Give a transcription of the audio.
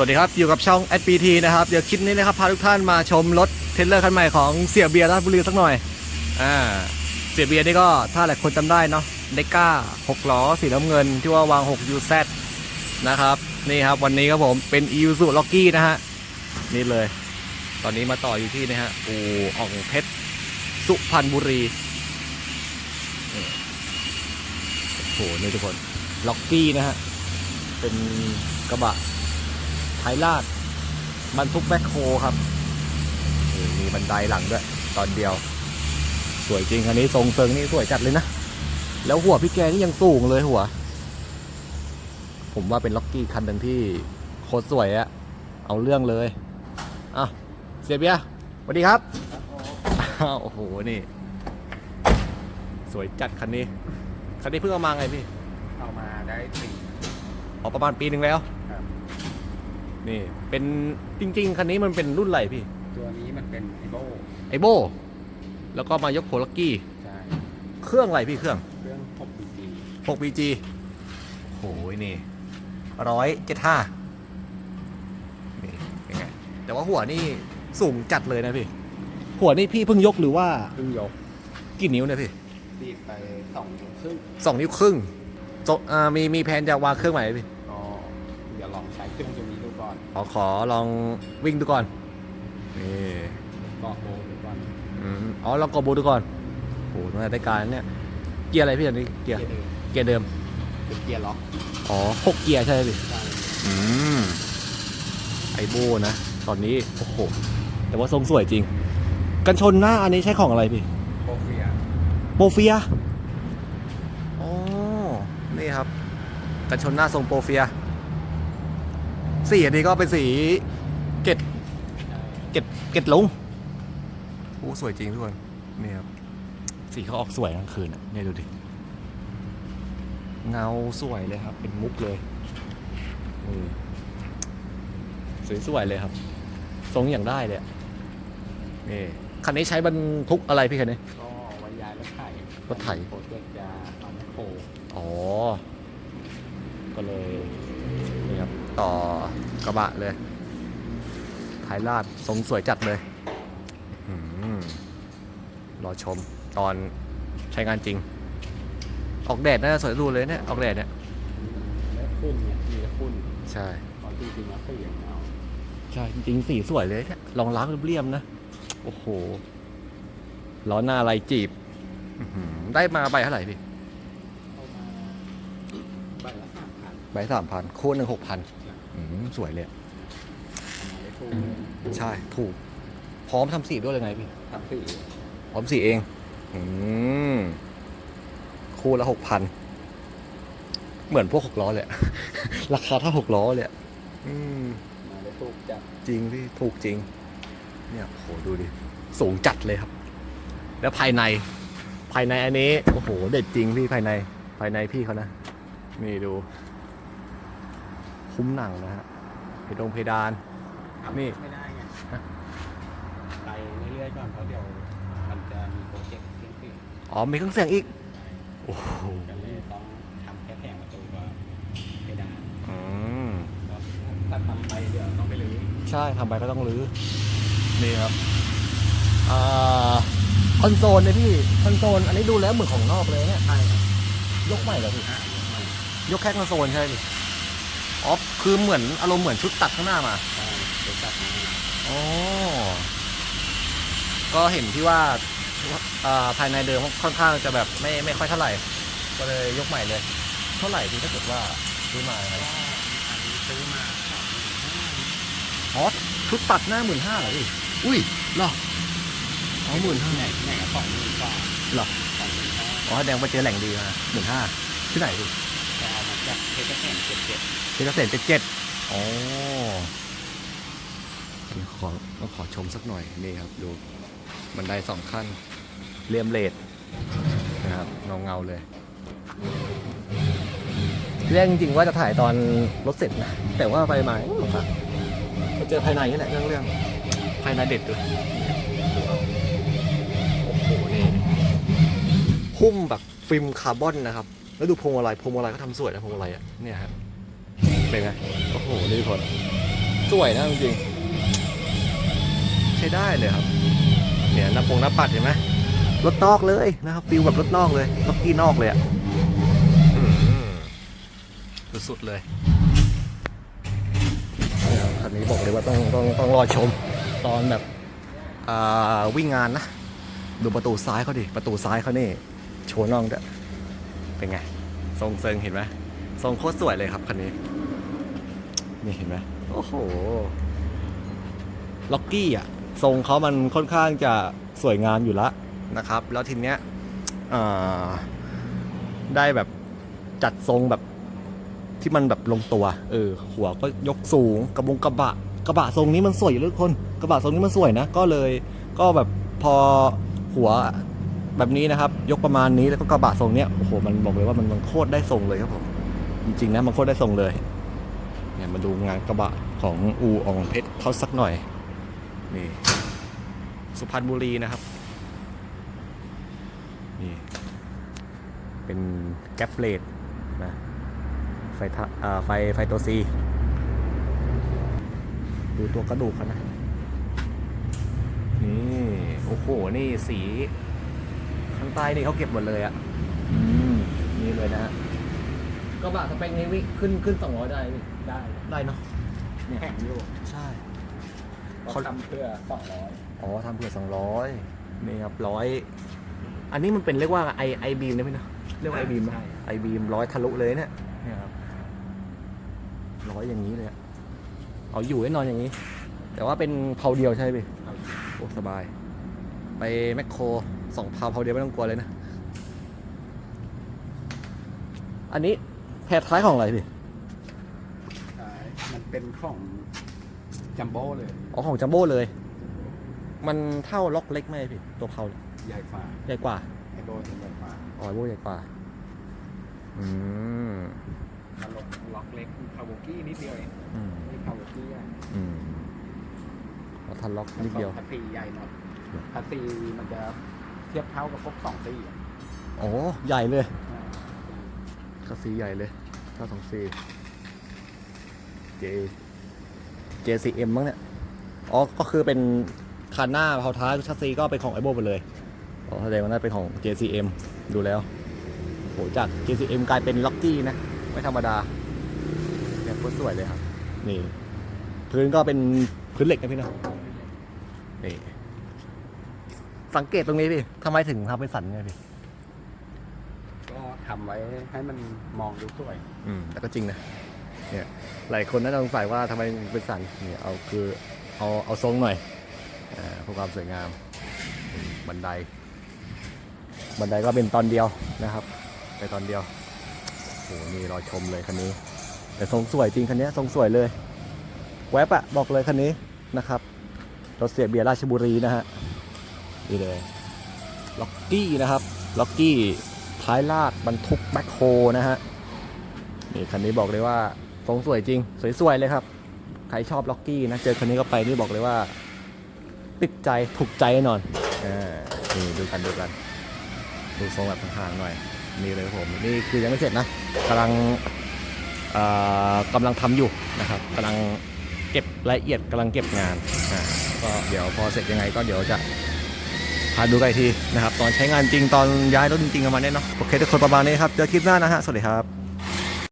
สวัสดีครับอยู่กับช่อง SPT นะครับเดี๋ยวคลิปนี้นะครับพาทุกท่านมาชมรถเทเลอร์คันใหม่ของเสียเบียร์ราชบุรีสักหน่อยอ่าเสียเบียร์นี่ก็ถ้าหลายคนจำได้เนาะเดก้า6ล้อสีน้ำเงินที่ว่าวาง6 UZ นะครับนี่ครับวันนี้ครับผมเป็น e u s u l o c k y นะฮะนี่เลย ตอนนี้มาต่ออยู่ที่นะฮะอู่อ่องเพชรสุพรรณบุรีโอ้โหนี่ทุกคนล็อกกี้นะฮะเป็นกระบะ ไทยลาดบรรทุกแบ็คโฮครับนี่มีบันไดหลังด้วย ตอนเดียว สวยจริงคันนี้ทรงเซิงนี่สวยจัดเลยนะ แล้วหัวพี่แกนี่ยังสูงเลยหัว ผมว่าเป็นล็อกกี้คันหนึ่งที่โคตรสวยอะเอาเรื่องเลยอะเสียเบียร์สวัสดีครับอ้าวโอ้โหนี่ สวยจัดคันนี้ คันนี้เพิ่งเอามาไงพี่ เอามาได้สี่ออกประมาณปีหนึ่งแล้วครับ นี่เป็นจริง ๆ คันนี้มันเป็นรุ่นอะไรพี่ ตัวนี้มันเป็นไอโบไอโบ แล้วก็มายกโคลักกี้ ใช่เครื่องอะไรพี่เครื่อง เครื่อง6 BG 6 BG โอ้ยนี่ร้อยเจ็ดห้านี่เป็นไงแต่ว่าหัวนี่สูงจัดเลยนะพี่ หัวนี่พี่เพิ่งยกหรือว่าเพิ่งยกกี่นิ้วเนี่ยพี่ตีดไปสองนิ้วครึ่งสองนิ้วครึ่งโจอ่ามีมีแผนจะวางเครื่องใหม่ไหมพี่ ก็เดี๋ยวลองใช้เครื่องตัวนี้ดูก่ อนขอขอลองวิ่งดูก่อน นี่ก็โบดูก่อนอืมอ๋อลองกดบูดูก่อนโอ้โหน่าได้การเนี่ย เกียร์อะไรพี่อันนี้เกียร์เกียร์เดิมเกียร์เดิม เป็นเกียร์ล็อกอ๋อหกเกียร์ใช่ไหมพี่ใช่อืม ไอโบนะ ตอนนี้ โอ้โห แต่ว่าทรงสวยจริง กันชนหน้าอันนี้ใช้ของอะไรพี่ โบเฟียโปรเฟีย อ๋อ นี่ครับ กันชนหน้าทรงโปรเฟีย สีอันนี้ก็เป็นสีเกตเกตเกตลุงโอ้สวยจริงทุกคนนี่ครับสีเขาออกสวยกลางคืนอะเนี่ยดูดิเงาสวยเลยครับ เป็นมุกเลยสวยสวยๆเลยครับ ทรงอย่างได้เลยอะนี่คันนี้ใช้บรรทุกอะไรพี่คันนี้ก็ไว้ย้ายรถไถรถไถโปรเจกต์จะเอาแมคโครอ๋อ ก็เลยนี่ครับ ต่อกระบะเลยท้ายลาดทรงสวยจัดเลยอื้อหือรอชมตอนใช้งานจริง ออกแดดน่าจะสวยดูเลยเนี่ย ออกแดดเนี่ยแล้วขึ้นเนี่ยมีแล้วขึ้นใช่ตอนจริงๆแล้วเสียงเอาใช่จริงๆสีสวยเลยเนี่ยลองล้างเรียบๆนะ โอ้โหล้อหน้าลายจีบอื้อหือได้มาใบเท่าไหร่พี่เข้ามาใบละสามพันใบสามพันคู่หนึ่งหกพัน สวยเลยอะทำมาได้ถูกใช่ ถูก พร้อมทำสีด้วยเลยไงพี่ทำสีพร้อมสีเอง อืม คู่ละหกพัน เหมือนพวกหกล้อเลยอะ ราคาเท่าหกล้อเลยอะอืม มาได้ถูกจัดจริงพี่ถูกจริง เนี่ยโหดูดิ สูงจัดเลยครับ แล้วภายใน ภายในอันนี้ โอ้โห เด็ดจริงพี่ภายใน ภายในพี่เขานะ นี่ดู คุ้มหนังนะฮะเพดงเพดาน นี่ ไม่ได้ไงฮะไปเรื่อยๆก่อนเพราะเดี๋ยวมันจะมีโปรเจกต์เครื่องเสียงอ๋อมีเครื่องเสียงอีก โอ้โหก็เลยต้องทำแค่แผงประตูกับเพดานอืมก็ถ้าทำไปเดี๋ยวต้องไปรื้อใช่ทำไปก็ต้องรื้อนี่ครับอ่าคอนโซลเนี่ยพี่คอนโซลอันนี้ดูแล้วเหมือนของนอกเลยเนี่ยใช่ครับยกใหม่เหรอพี่อ่ายกใหม่ยกแค่คอนโซลใช่ไหมพี่ อ๋อคือเหมือนอารมณ์เหมือนชุดตัดข้างหน้ามาใช่เดี๋ยวจัดมาอ๋อก็เห็นที่ว่าอ่าภายในเดิมค่อนข้างจะแบบไม่ไม่ค่อยเท่าไหร่ ก็เลยยกใหม่เลย เท่าไหร่พี่ถ้าเกิดว่าซื้อมาครับก็อันนี้ซื้อมาสองหมื่นห้าอ๋อชุดตัดหน้าหมื่นห้าเหรอพี่อุ้ยเหรออ๋อหมื่นห้าไหนไหนก็สองหมื่นกว่าเหรอสองหมื่นห้าอ๋อแสดงว่าเจอแหล่งดีมาหมื่นห้าที่ไหนพี่ จะเอามาจากเพชรเกษมเจ็ด เจ็ดที่เกษตรเจ็ดเจ็ดอ๋อเดี๋ยวขอต้องขอชมสักหน่อยนี่ครับ ดูบันไดสองขั้นเรียมเลดนะครับเงาเงาๆเลยเรื่องจริงๆว่าจะถ่ายตอนรถเสร็จนะ แต่ว่าไปมาหรอกครับไปเจอภายในนี่แหละเรื่องเรื่องภายในเด็ดเลยโอ้โหนี่หุ้มแบบฟิล์มคาร์บอนนะครับ แล้วดูพวงมาลัยพวงมาลัยเขาทำสวยนะพวงมาลัยอะเนี่ยฮะ เป็นไง โอ้โห นี่ทุกคน สวยนะจริงๆใช้ได้เลยครับ เนี่ยหน้าปงหน้าปัดเห็นไหมรถนอกเลยนะครับฟิลแบบรถนอกเลยล็อกกี้นอกเลยอะอืมสุดๆเลยเนี่ยคันนี้บอกเลยว่าต้องต้องต้องรอชมตอนแบบอ่าวิ่งงานนะ ดูประตูซ้ายเขาดิ ประตูซ้ายเขานี่ โชว์น่องด้วยเป็นไง ทรงเซิงเห็นไหมทรงโคตรสวยเลยครับคันนี้ นี่เห็นไหมโอ้โหล็อกกี้อะ ทรงเขามันค่อนข้างจะสวยงามอยู่แล้วนะครับ แล้วทีเนี้ยอ่าได้แบบจัดทรงแบบที่มันแบบลงตัว เออ หัวก็ยกสูงกระบงกระบะ กระบะทรงนี้มันสวยอยู่เลยทุกคน กระบะทรงนี้มันสวยนะ ก็เลยก็แบบพอหัวแบบนี้นะครับ ยกประมาณนี้แล้วก็กระบะทรงเนี้ยโอ้โหมันบอกเลยว่ามันมันโคตรได้ทรงเลยครับผมจริงๆนะมันโคตรได้ทรงเลยเนี่ย มาดูงานกระบะของอูอองเพชรเขาสักหน่อย นี่ สุพรรณบุรีนะครับ นี่ เป็นแก๊ปเลดนะไฟทะอ่าไฟไฟตัวซีดูตัวกระดูกเขานะ นี่ โอ้โห นี่สี ข้างใต้นี่เขาเก็บหมดเลยอะ่ะอืมนี่เลยนะฮะ กระบะสเปคนี้วิขึ้นขึ้นสองร้อยได้พี่ได้ได้เนาะแข็งอยู่ใช่เขาทำเพื่อสองร้อยอ๋อทำเผื่อสองร้อยนี่ครับร้อยอันนี้มันเป็นเรียกว่าไอไอบีมนะพี่เนอะเรียกว่าไอบีมไหมไอบีมร้อยทะลุเลยเนี่ยเนี่ยครับร้อยอย่างนี้เลยอะเอาอยู่แน่นอนอย่างนี้ แต่ว่าเป็นเพาเดียวใช่ไหมพี่โอ้สบาย ไปแมคโครสองเพาเพาเดียวไม่ต้องกลัวเลยนะ อันนี้ แพรท้ายของอะไรพี่ใช่มันเป็นของจัมโบ้เลยอ๋อของจัมโบ้เลย มันเท่าล็อกเล็กไหมพี่ตัวเพาใหญ่ฝ่าใหญ่กว่าไอโบถึงใหญ่ฝ่าอ๋อโบ้ใหญ่กว่าอืมมันล็อกล็อกเล็กคาโบกี้นิดเดียวเองอืมนี่คาโบกี้ใหญ่อืมเราทันล็อกนิดเดียวคัสซีใหญ่หน่อยคัสซีมันจะเทียบเท่ากับพวกสองซี่อะโอ้ใหญ่เลย คัสซีใหญ่เลยถ้าสองซี J JCM มั้งเนี่ย อ๋อ ก็คือเป็นคันหน้าเผาท้ายชัสซีก็เป็นของไอโบไปเลย อ๋อแสดงว่าน่าเป็นของ JCM ดูแล้วโหจาก JCM กลายเป็นล็อกกี้นะ ไม่ธรรมดาเนี่ยโคตรสวยเลยครับ นี่ พื้นก็เป็นพื้นเหล็กนะพี่นะนี่สังเกตตรงนี้พี่ทำไมถึงทำเป็นสันไงพี่ ทำไว้ให้มันมองดูสวย อืมแต่ก็จริงนะ เนี่ย หลายคนน่าจะสงสัยว่าทำไมเป็นสันเนี่ยเอาคือเอาเอาทรงหน่อยอ่าเพื่อความสวยงาม บันได บันไดก็เป็นตอนเดียวนะครับไปตอนเดียวโอ้โหนี่รอชมเลยคันนี้ แต่ทรงสวยจริงคันนี้ทรงสวยเลยแวบอะบอกเลยคันนี้นะครับรถเสียเบียร์ราชบุรีนะฮะนี่เลยล็อกกี้นะครับล็อกกี้ ท้ายลากบรรทุกแบ็คโฮนะฮะนี่คันนี้บอกเลยว่าทรงสวยจริง สวยๆเลยครับ ใครชอบล็อกกี้นะเจอคันนี้ก็ไปนี่บอกเลยว่า ติดใจถูกใจแน่นอนอ่านี่ดูกันดูกันดูทรงแบบห่างๆหน่อยนี่เลยผมนี่คือยังไม่เสร็จนะกำลังกำลังทำอยู่นะครับกำลังเก็บรายละเอียดกำลังเก็บงานก็เดี๋ยวพอเสร็จยังไงก็เดี๋ยวจะ พาดูกันอีกทีนะครับตอนใช้งานจริงตอนย้ายรถจริงๆกันมาเนี่ยเนาะโอเคทุกคนประมาณนี้ครับเจอคลิปหน้านะฮะสวัสดีครับ